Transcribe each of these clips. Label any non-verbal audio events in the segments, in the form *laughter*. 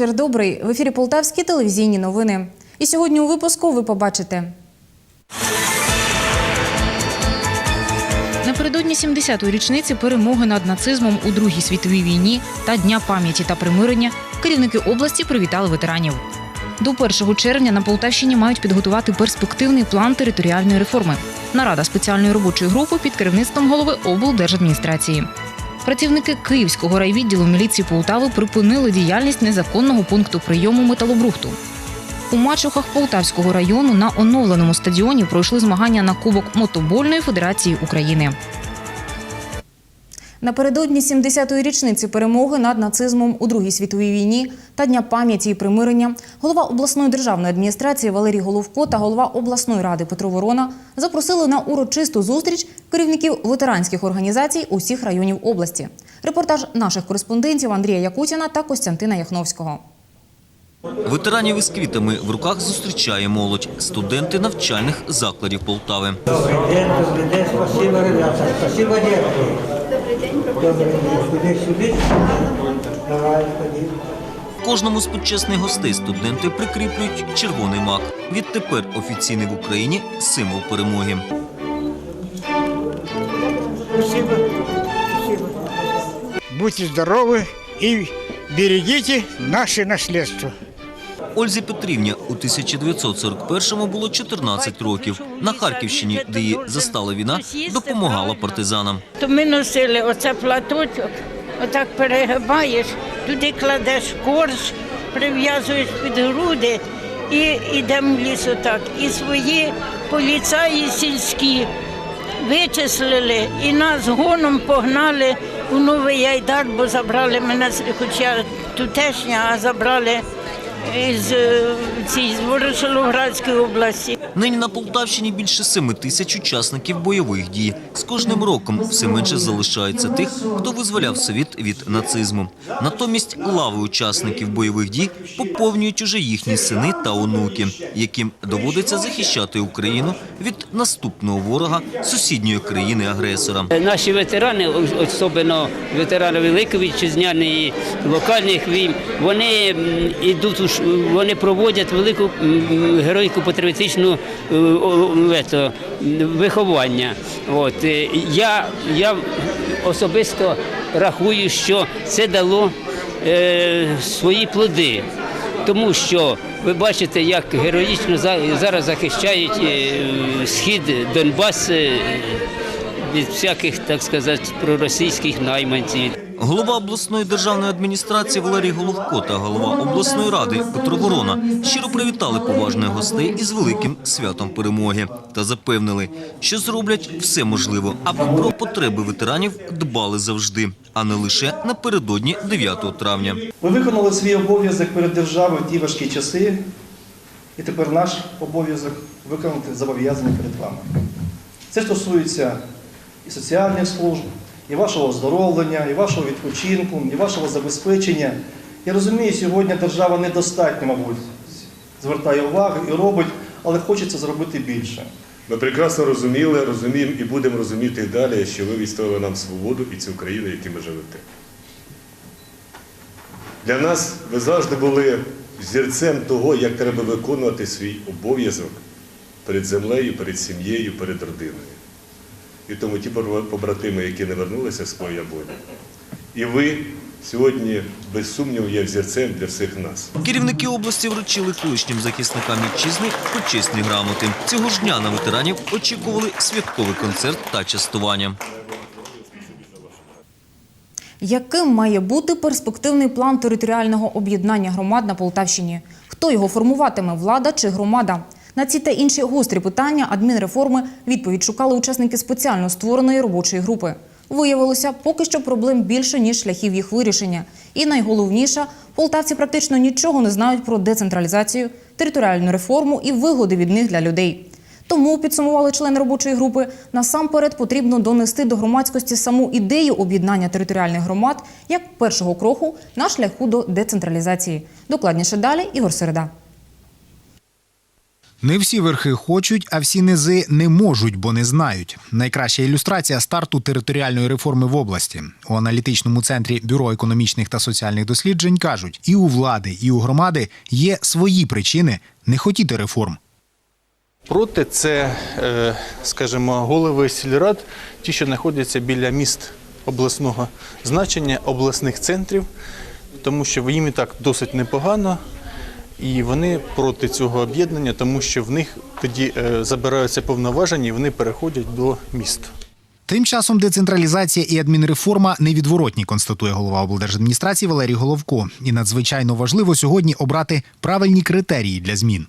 Вечір добрий. В ефірі Полтавські телевізійні новини. І сьогодні у випуску ви побачите. Напередодні 70-ї річниці перемоги над нацизмом у Другій світовій війні та Дня пам'яті та примирення керівники області привітали ветеранів. До 1 червня на Полтавщині мають підготувати перспективний план територіальної реформи. Нарада спеціальної робочої групи під керівництвом голови облдержадміністрації. Працівники Київського райвідділу міліції Полтави припинили діяльність незаконного пункту прийому металобрухту. У Мачухах Полтавського району на оновленому стадіоні пройшли змагання на Кубок Мотобольної Федерації України. Напередодні 70-ї річниці перемоги над нацизмом у Другій світовій війні та Дня пам'яті і примирення голова обласної державної адміністрації Валерій Головко та голова обласної ради Петро Ворона запросили на урочисту зустріч керівників ветеранських організацій усіх районів області. Репортаж наших кореспондентів Андрія Якутіна та Костянтина Яхновського. Ветеранів із квітами в руках зустрічає молодь, студенти навчальних закладів Полтави. Добрый день, добрый день, спасибо, ребята, спасибо, детки. Добрый день, Добрый день, куди сюди? Давай, ходи. Кожному з почесних гостей студенти прикріплюють червоний мак. Відтепер офіційний в Україні символ перемоги. Спасибо, спасибо. Будьте здоровы и берегите наше наследство. Ользі Петрівні у 1941-му було 14 років. На Харківщині, де її застала війна, допомагала партизанам. То ми носили оце платочок, отак перегибаєш, туди кладеш корж, прив'язуєш під груди і йдемо в ліс отак. І свої поліцаї сільські вичислили і нас гоном погнали у Новий Айдар, бо забрали мене, з- хоча тутешня, а забрали е, цієї Ворошиловградської області. Нині на Полтавщині більше семи тисяч учасників бойових дій. З кожним роком все менше залишається тих, хто визволяв світ від нацизму. Натомість лави учасників бойових дій поповнюють уже їхні сини та онуки, яким доводиться захищати Україну від наступного ворога сусідньої країни-агресора. Наші ветерани, особливо ветерани Великої Вітчизняної, локальних війн, вони ш- вони проводять велику героїку патріотичну е, виховання. От. е, Я, я особисто рахую, що це дало е, свої плоди. Тому що ви бачите, як героїчно за- зараз захищають е, схід Донбас е, від всяких, так сказати, проросійських найманців. Голова обласної державної адміністрації Валерій Головко та голова обласної ради Петро Ворона щиро привітали поважних гостей із великим святом перемоги та запевнили, що зроблять все можливе, аби про потреби ветеранів дбали завжди, а не лише напередодні 9 травня. Ви виконали свій обов'язок перед державою в ті важкі часи, і тепер наш обов'язок виконати зобов'язання перед вами. Це стосується і соціальних служб, і вашого оздоровлення, і вашого відпочинку, і вашого забезпечення. Я розумію, сьогодні держава недостатньо, мабуть, звертає увагу і робить, але хочеться зробити більше. Ми прекрасно розуміли, розуміємо і будемо розуміти далі, що ви відстояли нам свободу і цю країну, в якій ми живете. Для нас ви завжди були зірцем того, як треба виконувати свій обов'язок перед землею, перед сім'єю, перед родиною. І тому ті побратими, які не вернулися з поля бою, і ви сьогодні, без сумніву, є взірцем для всіх нас. Керівники області вручили колишнім захисникам вітчизни почесні грамоти. Цього ж дня на ветеранів очікували святковий концерт та частування. Яким має бути перспективний план територіального об'єднання громад на Полтавщині? Хто його формуватиме влада чи громада? На ці та інші гострі питання адмінреформи відповідь шукали учасники спеціально створеної робочої групи. Виявилося, поки що проблем більше ніж шляхів їх вирішення. І найголовніше, полтавці практично нічого не знають про децентралізацію, територіальну реформу і вигоди від них для людей. Тому підсумували члени робочої групи. Насамперед потрібно донести до громадськості саму ідею об'єднання територіальних громад як першого кроку на шляху до децентралізації. Докладніше далі Ігор Середа. Не всі верхи хочуть, а всі низи не можуть, бо не знають. Найкраща ілюстрація старту територіальної реформи в області. У аналітичному центрі Бюро економічних та соціальних досліджень кажуть, і у влади, і у громади є свої причини не хотіти реформ. Проти це, е, скажімо, голови сільрад, ті, що знаходяться біля міст обласного значення, обласних центрів, тому що їм і так досить непогано, і вони проти цього об'єднання, тому що в них тоді е, забираються повноваження і вони переходять до міст. Тим часом децентралізація і адмінреформа невідворотні, констатує голова облдержадміністрації Валерій Головко. І надзвичайно важливо сьогодні обрати правильні критерії для змін.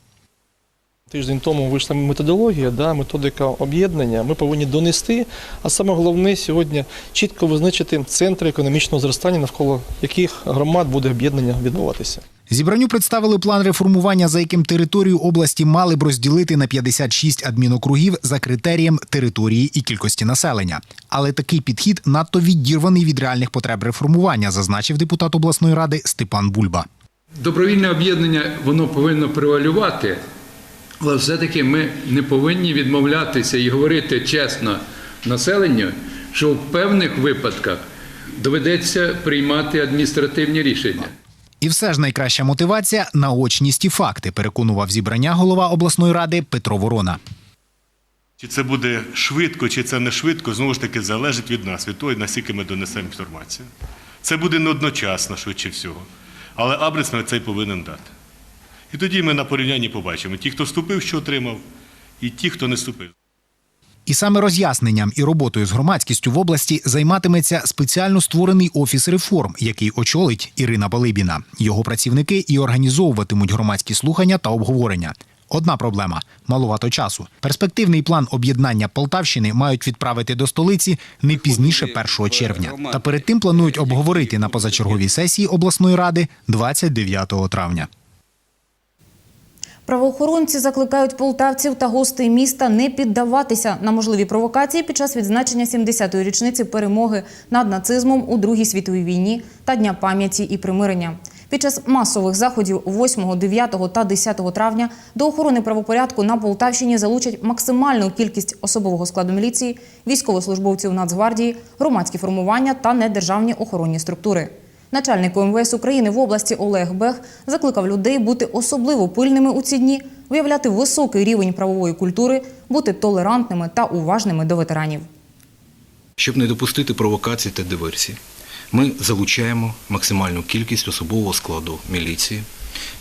Тиждень тому вийшла методологія, да, методика об'єднання. Ми повинні донести, а саме головне сьогодні чітко визначити центри економічного зростання, навколо яких громад буде об'єднання відбуватися. Зібранню представили план реформування, за яким територію області мали б розділити на 56 адмінокругів за критерієм території і кількості населення. Але такий підхід надто відірваний від реальних потреб реформування, зазначив депутат обласної ради Степан Бульба. Добровільне об'єднання воно повинно превалювати, але все-таки ми не повинні відмовлятися і говорити чесно населенню, що в певних випадках доведеться приймати адміністративні рішення. І все ж найкраща мотивація наочність і факти, переконував зібрання голова обласної ради Петро Ворона. Чи це буде швидко, чи це не швидко, знову ж таки залежить від нас, від того, наскільки ми донесемо інформацію. Це буде не одночасно, швидше всього. Але абрис ми цей повинен дати. І тоді ми на порівнянні побачимо ті, хто вступив, що отримав, і ті, хто не вступив. І саме роз'ясненням і роботою з громадськістю в області займатиметься спеціально створений офіс реформ, який очолить Ірина Балибіна. Його працівники і організовуватимуть громадські слухання та обговорення. Одна проблема маловато часу. Перспективний план об'єднання Полтавщини мають відправити до столиці не пізніше 1 червня. Та перед тим планують обговорити на позачерговій сесії обласної ради 29 травня. Правоохоронці закликають полтавців та гостей міста не піддаватися на можливі провокації під час відзначення 70-ї річниці перемоги над нацизмом у Другій світовій війні та Дня пам'яті і примирення. Під час масових заходів 8, 9 та 10 травня до охорони правопорядку на Полтавщині залучать максимальну кількість особового складу міліції, військовослужбовців Нацгвардії, громадські формування та недержавні охоронні структури. Начальник МВС України в області Олег Бех закликав людей бути особливо пильними у ці дні, виявляти високий рівень правової культури, бути толерантними та уважними до ветеранів. Щоб не допустити провокацій та диверсій, ми залучаємо максимальну кількість особового складу міліції,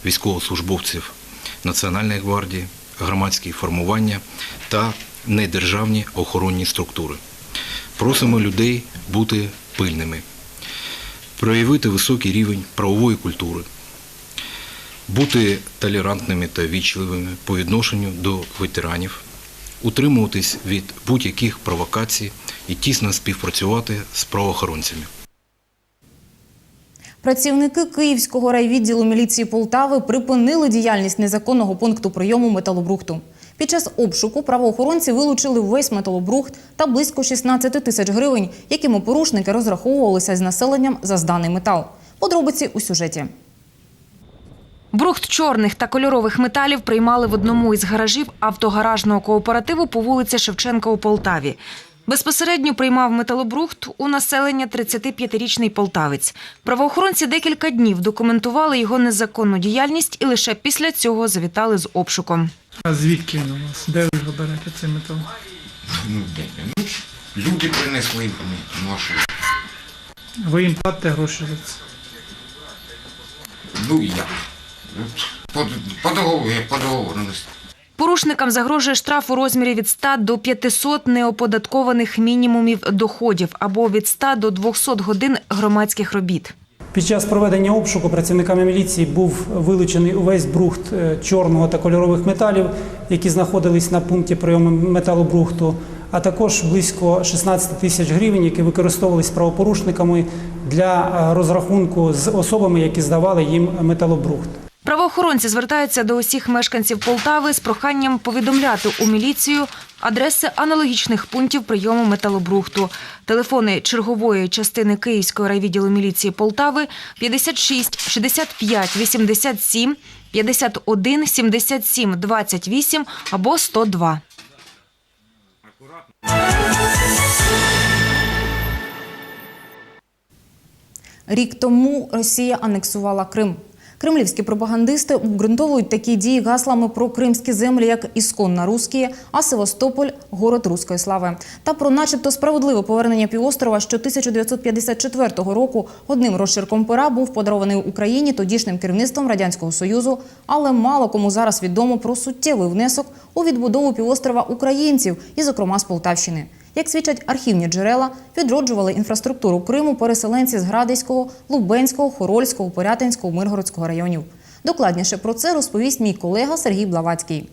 військовослужбовців Національної гвардії, громадські формування та недержавні охоронні структури. Просимо людей бути пильними, проявити високий рівень правової культури, бути толерантними та вічливими по відношенню до ветеранів, утримуватись від будь-яких провокацій і тісно співпрацювати з правоохоронцями. Працівники Київського райвідділу міліції Полтави припинили діяльність незаконного пункту прийому металобрухту. Під час обшуку правоохоронці вилучили весь металобрухт та близько 16 тисяч гривень, якими порушники розраховувалися з населенням за зданий метал. Подробиці у сюжеті. Брухт чорних та кольорових металів приймали в одному із гаражів автогаражного кооперативу по вулиці Шевченка у Полтаві. Безпосередньо приймав металобрухт у населення 35-річний полтавець. Правоохоронці декілька днів документували його незаконну діяльність і лише після цього завітали з обшуком. А звідки він у вас? Де ви його берете цей метал? Ну, де? Ну, люди принесли нашу. Ви їм платите гроші за це? Ну, як? Ну, По, по договору, по договору. Порушникам загрожує штраф у розмірі від 100 до 500 неоподаткованих мінімумів доходів або від 100 до 200 годин громадських робіт. Під час проведення обшуку працівниками міліції був вилучений увесь брухт е, чорного та кольорових металів, які знаходились на пункті прийому металобрухту, а також близько 16 тисяч гривень, які використовувалися правопорушниками для е, розрахунку з особами, які здавали їм металобрухт. Правоохоронці звертаються до усіх мешканців Полтави з проханням повідомляти у міліцію адреси аналогічних пунктів прийому металобрухту. Телефони чергової частини Київського райвідділу міліції Полтави 56 65 87 51 77 28 або 102. Рік тому Росія анексувала Крим. Кремлівські пропагандисти обґрунтовують такі дії гаслами про кримські землі, як ісконна русські, а Севастополь город руської слави. Та про начебто справедливе повернення півострова, що 1954 року одним розчерком пера був подарований Україні тодішнім керівництвом радянського союзу. Але мало кому зараз відомо про суттєвий внесок у відбудову півострова українців, і, зокрема, з Полтавщини. Як свідчать архівні джерела, відроджували інфраструктуру Криму переселенці з Градиського, Лубенського, Хорольського, Порятинського, Миргородського районів. Докладніше про це розповість мій колега Сергій Блавацький.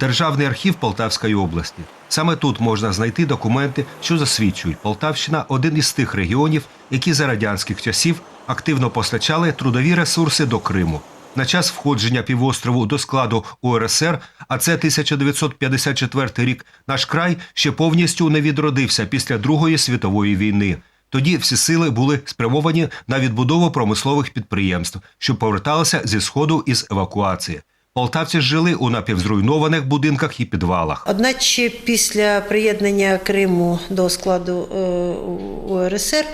Державний архів Полтавської області. Саме тут можна знайти документи, що засвідчують, Полтавщина один із тих регіонів, які за радянських часів активно постачали трудові ресурси до Криму. На час входження півострову до складу УРСР, а це 1954 рік, наш край ще повністю не відродився після Другої світової війни. Тоді всі сили були спрямовані на відбудову промислових підприємств, що поверталися зі сходу із евакуації. Полтавці жили у напівзруйнованих будинках і підвалах. Одначе після приєднання Криму до складу е, УРСР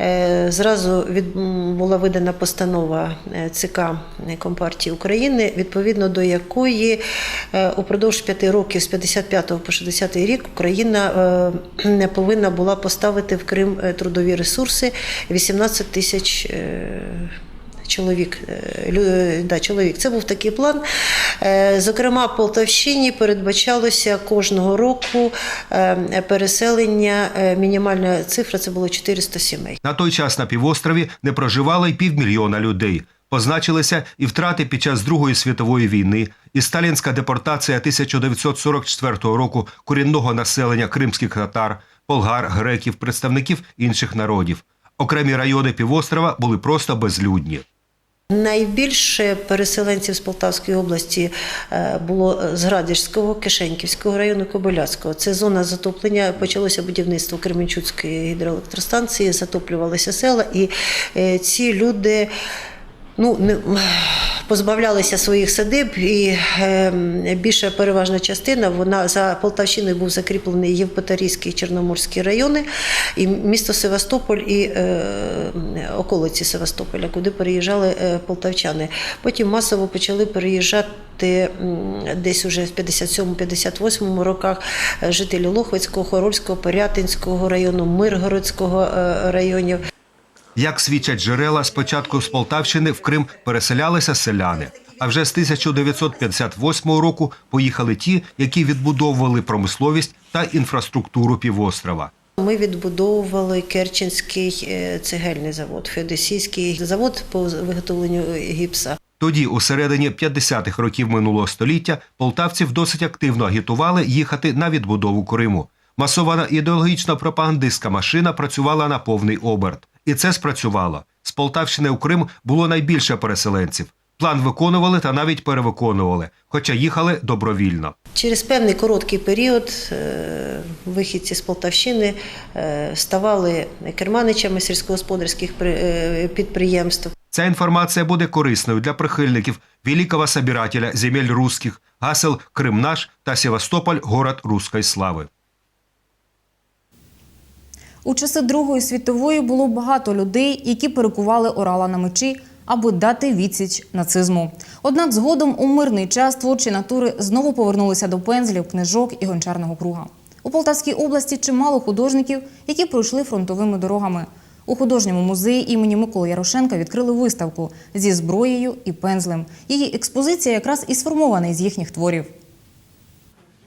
е, зразу від, була видана постанова е, ЦК Компартії України, відповідно до якої упродовж п'яти років з 55 по 60 рік Україна не повинна була поставити в Крим трудові ресурси 18 тисяч. Чоловік, е, да, чоловік. Це був такий план. Е, Зокрема, Полтавщині передбачалося кожного року е, переселення. Мінімальна цифра це було 400 сімей. На той час на півострові не проживало й півмільйона людей. Позначилися і втрати під час Другої світової війни, і сталінська депортація 1944 року корінного населення кримських татар, болгар, греків, представників інших народів. Окремі райони півострова були просто безлюдні. Найбільше переселенців з Полтавської області е, було з Градіжського, Кишеньківського району, Кобиляцького. Це зона затоплення. Почалося будівництво Кременчуцької гідроелектростанції, затоплювалися села, і е, ці люди. Ну, не, позбавлялися своїх садиб, і е, більша переважна частина вона за Полтавщиною був закріплений Євпаторійський і Чорноморський райони, і місто Севастополь і е, околиці Севастополя, куди переїжджали е, полтавчани. Потім масово почали переїжджати десь уже в 57-58 роках е, жителі Лохвицького, Хорольського, Порятинського району, Миргородського е, районів. Як свідчать джерела, спочатку з Полтавщини в Крим переселялися селяни. А вже з 1958 року поїхали ті, які відбудовували промисловість та інфраструктуру півострова. Ми відбудовували Керченський е, цегельний завод, Феодосійський завод по виготовленню гіпса. Тоді, у середині 50-х років минулого століття, полтавців досить активно агітували їхати на відбудову Криму. Масована ідеологічна пропагандистська машина працювала на повний оберт. І це спрацювало. З Полтавщини у Крим було найбільше переселенців. План виконували та навіть перевиконували, хоча їхали добровільно. Через певний короткий період е, вихідці з Полтавщини е, ставали керманичами сільськогосподарських е, підприємств. Ця інформація буде корисною для прихильників великого собирателя земель русських, гасел Крим наш та Севастополь город руської слави. У часи Другої світової було багато людей, які перекували орала на мечі, аби дати відсіч нацизму. Однак згодом у мирний час творчі натури знову повернулися до пензлів, книжок і гончарного круга. У Полтавській області чимало художників, які пройшли фронтовими дорогами. У художньому музеї імені Миколи Ярошенка відкрили виставку зі зброєю і пензлем. Її експозиція якраз і сформована із їхніх творів.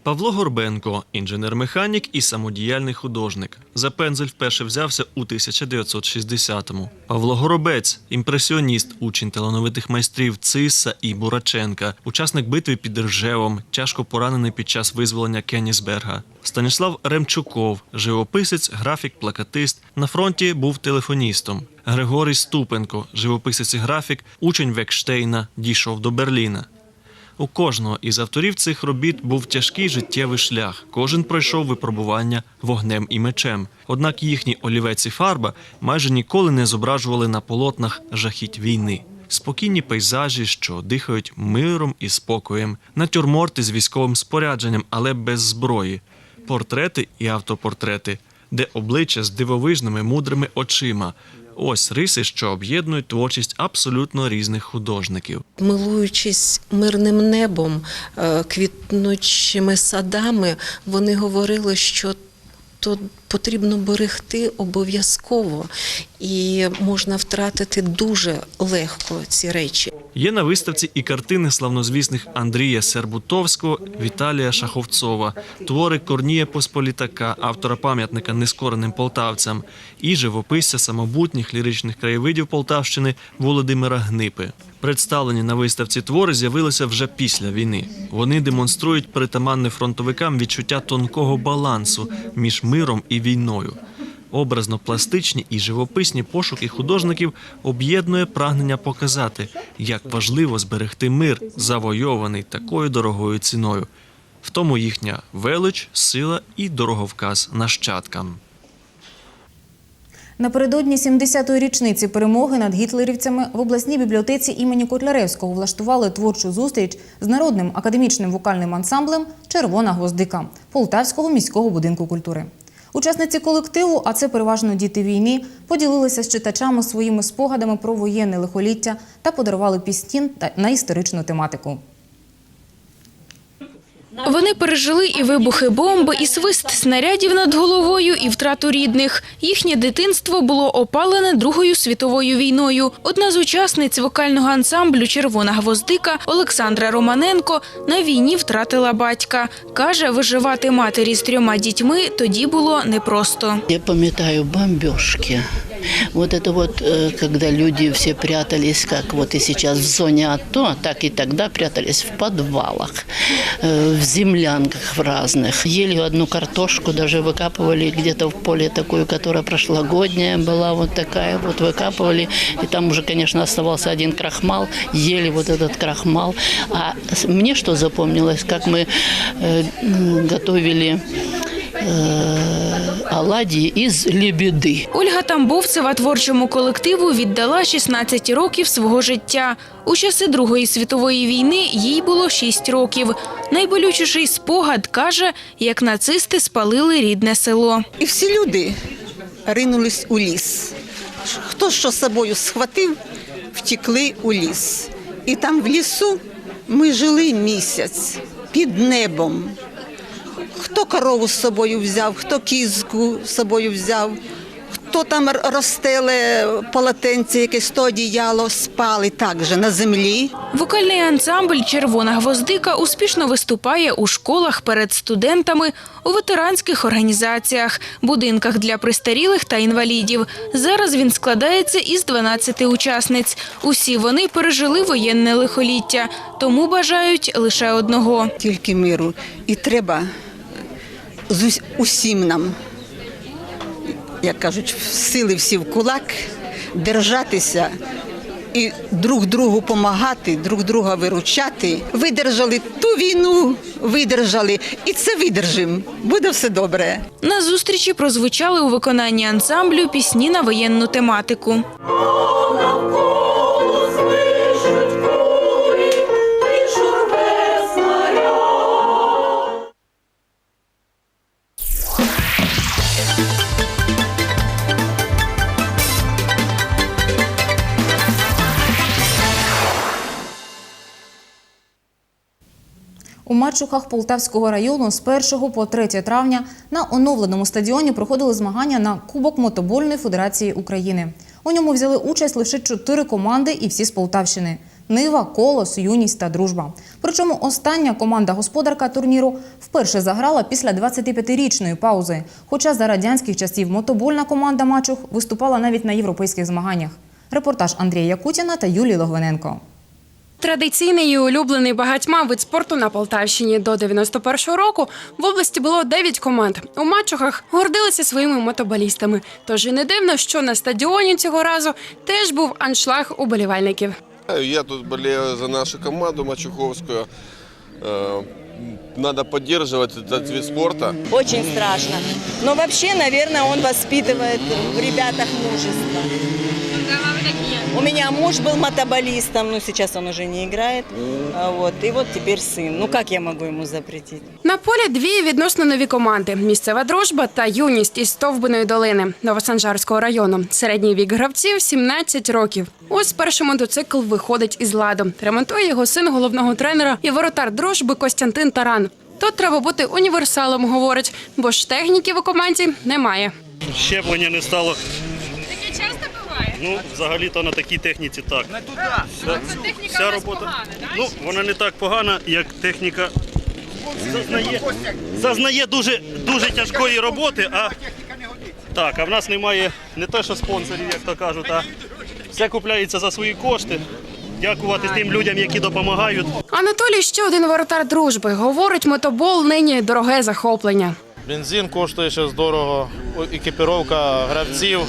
Павло Горбенко інженер-механік і самодіяльний художник. За пензель вперше взявся у 1960-му. Павло Горобець імпресіоніст, учень талановитих майстрів Циса і Бураченка, учасник битви під Ржевом, тяжко поранений під час визволення Кеннісберга. Станіслав Ремчуков, живописець, графік, плакатист. На фронті був телефоністом. Григорій Ступенко, живописець і графік, учень Векштейна, дійшов до Берліна. У кожного із авторів цих робіт був тяжкий життєвий шлях. Кожен пройшов випробування вогнем і мечем. Однак їхні олівець і фарба майже ніколи не зображували на полотнах жахіть війни. Спокійні пейзажі, що дихають миром і спокоєм, натюрморти з військовим спорядженням, але без зброї, портрети і автопортрети, де обличчя з дивовижними мудрими очима. Ось риси, що об'єднують творчість абсолютно різних художників. Милуючись мирним небом, е, квітнучими садами, вони говорили, що то потрібно берегти обов'язково, і можна втратити дуже легко ці речі. Є на виставці і картини славнозвісних Андрія Сербутовського, Віталія Шаховцова, твори Корнія Посполітака, автора пам'ятника нескореним полтавцям, і живописця самобутніх ліричних краєвидів Полтавщини Володимира Гнипи. Представлені на виставці твори з'явилися вже після війни. Вони демонструють притаманне фронтовикам відчуття тонкого балансу між миром і війною. Образно пластичні і живописні пошуки художників об'єднує прагнення показати, як важливо зберегти мир, завойований такою дорогою ціною. В тому їхня велич, сила і дороговказ нащадкам. Напередодні 70-ї річниці перемоги над гітлерівцями в обласній бібліотеці імені Котляревського влаштували творчу зустріч з народним академічним вокальним ансамблем Червона гвоздика Полтавського міського будинку культури. Учасниці колективу, а це переважно діти війни, поділилися з читачами своїми спогадами про воєнне лихоліття та подарували пісні на історичну тематику. Вони пережили і вибухи бомби, і свист снарядів над головою, і втрату рідних. Їхнє дитинство було опалене Другою світовою війною. Одна з учасниць вокального ансамблю Червона гвоздика Олександра Романенко на війні втратила батька. Каже, виживати матері з трьома дітьми тоді було непросто. Я пам'ятаю бомбежки. Вот это вот, э, когда люди все прятались, как вот и сейчас в зоне АТО, так и тогда прятались в подвалах, э, в землянках в разных. Ели одну картошку, даже выкапывали где-то в поле такую, которая прошлогодняя была, вот такая вот выкапывали. И там уже, конечно, оставался один крахмал, ели вот этот крахмал. А с- мне что запомнилось, как мы э, м, готовили э, оладьи из. Ольга Тамбовцева творчому колективу віддала 16 років свого життя. У часи Другої світової війни їй було 6 років. Найболючіший спогад каже, як нацисти спалили рідне село. І всі люди ринулись у ліс. Хто що з собою схватив, втікли у ліс. І там в лісу ми жили місяць під небом. Хто корову з собою взяв, хто кізку з собою взяв, хто там р- розстеле полотенце, якесь то одіяло, спали так же на землі. Вокальний ансамбль Червона гвоздика успішно виступає у школах перед студентами, у ветеранських організаціях, будинках для престарілих та інвалідів. Зараз він складається із 12 учасниць. Усі вони пережили воєнне лихоліття, тому бажають лише одного. Тільки миру. І треба з ус- усім нам, як кажуть, сили всі в кулак, держатися і друг другу допомагати, друг друга виручати. Видержали ту війну, видержали, і це видержимо. Буде все добре. На зустрічі прозвучали у виконанні ансамблю пісні на воєнну тематику. У Мачухах Полтавського району з 1 по 3 травня на оновленому стадіоні проходили змагання на Кубок мотобольної федерації України. У ньому взяли участь лише чотири команди і всі з Полтавщини: Нива, Колос, Юність та Дружба. Причому остання команда-господарка турніру вперше заграла після 25-річної паузи. Хоча за радянських часів мотобольна команда Мачух виступала навіть на європейських змаганнях. Репортаж Андрія Якутіна та Юлії Логвиненко. Традиційний і улюблений багатьма вид спорту на Полтавщині до 91-го року в області було 9 команд. У матчухах гордилися своїми мотобалістами. Тож і не дивно, що на стадіоні цього разу теж був аншлаг уболівальників. Я тут болею за нашу команду Мачуховскую. Э, Надо поддерживать этот вид спорта. Очень страшно. Но вообще, наверное, он воспитывает в ребятах мужество. У меня муж был мотоболистом, но сейчас он уже не играет. А Вот. И вот теперь сын. Ну как я могу ему запретить? На полі дві відносно нові команди: місцева дружба та юність із Стовбиної долини Новосанжарського району. Середній вік гравців 17 років. Ось перший мотоцикл виходить із ладу. Ремонтує його син головного тренера і воротар дружби Костянтин Таран. Тут треба бути універсалом, говорить, бо ж техніки в команді немає. Щеплення не стало. Таке? Ну, взагалі-то на такій техніці так. Вся, вся робота. Ну, вона не так погана, як техніка зазнає, зазнає дуже, дуже тяжкої роботи, а так, а в нас немає не те, що спонсорів, як то кажуть, а все купляється за свої кошти. Дякувати тим людям, які допомагають. Анатолій ще один воротар дружби. Говорить, мотобол нині дороге захоплення. Бензин коштує зараз дорого, екіпіровка гравців.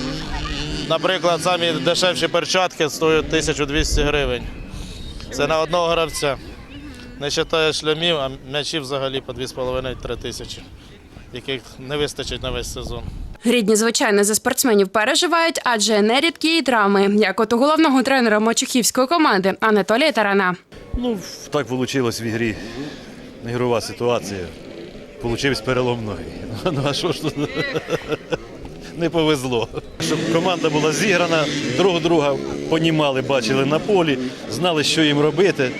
Наприклад, самі дешевші перчатки стоять 1200 гривень. Це на одного гравця. Не вважає шлямів, а м'ячів взагалі по 2,5-3 тисячі, яких не вистачить на весь сезон. Рідні, звичайно, за спортсменів переживають, адже нерідкі і травми, як от у головного тренера мачухівської команди Анатолія Тарана. Ну, так вийшло в ігрі. Ігрова ситуація. Получився перелом ноги. *laughs* Ну а що ж тут? Не повезло. Щоб команда була зіграна, друг друга понімали, бачили на полі, знали, що їм робити.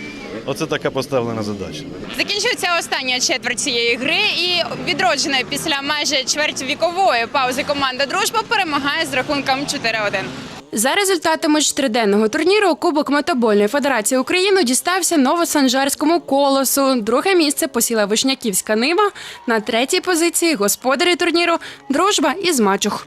Оце така поставлена задача. Закінчується остання четверть цієї гри, і відроджена після майже чвертьвікової паузи команда Дружба перемагає з рахунком 4-1. За результатами ж триденного турніру Кубок мотобольної федерації України дістався Новосанжарському колосу. Друге місце посіла Вишняківська Нива. На третій позиції господарі турніру Дружба із Мачух.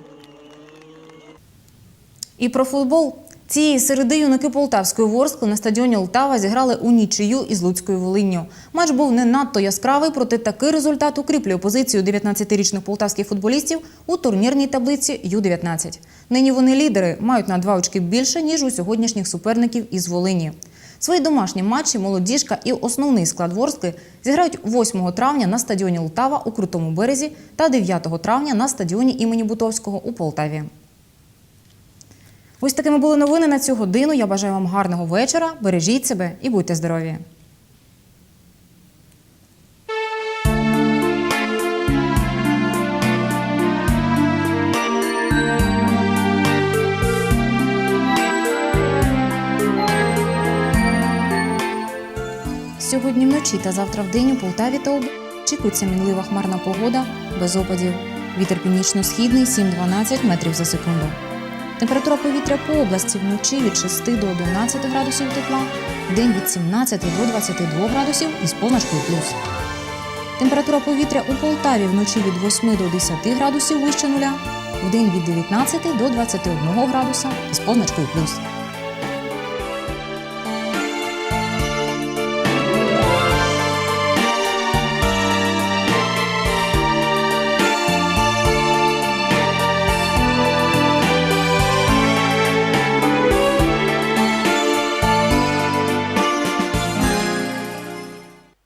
І про футбол. Цієї середи юнаки Полтавської Ворскли на стадіоні Лтава зіграли у нічию із Луцькою Волинню. Матч був не надто яскравий, проте такий результат укріплює позицію 19-річних полтавських футболістів у турнірній таблиці Ю-19.Нині вони лідери, мають на два очки більше, ніж у сьогоднішніх суперників із Волині. Свої домашні матчі молодіжка і основний склад Ворскли зіграють 8 травня на стадіоні Лтава у Крутому березі та 9 травня на стадіоні імені Бутовського у Полтаві. Ось такими були новини на цю годину. Я бажаю вам гарного вечора. Бережіть себе і будьте здорові. Сьогодні вночі та завтра вдень у Полтаві та очікується мінлива хмарна погода без опадів. Вітер північно-східний 7-12 метрів за секунду. Температура повітря по області вночі від 6 до 11 градусів тепла, вдень від 17 до 22 градусів із позначкою плюс. Температура повітря у Полтаві вночі від 8 до 10 градусів вище нуля, вдень від 19 до 21 градуса із позначкою плюс.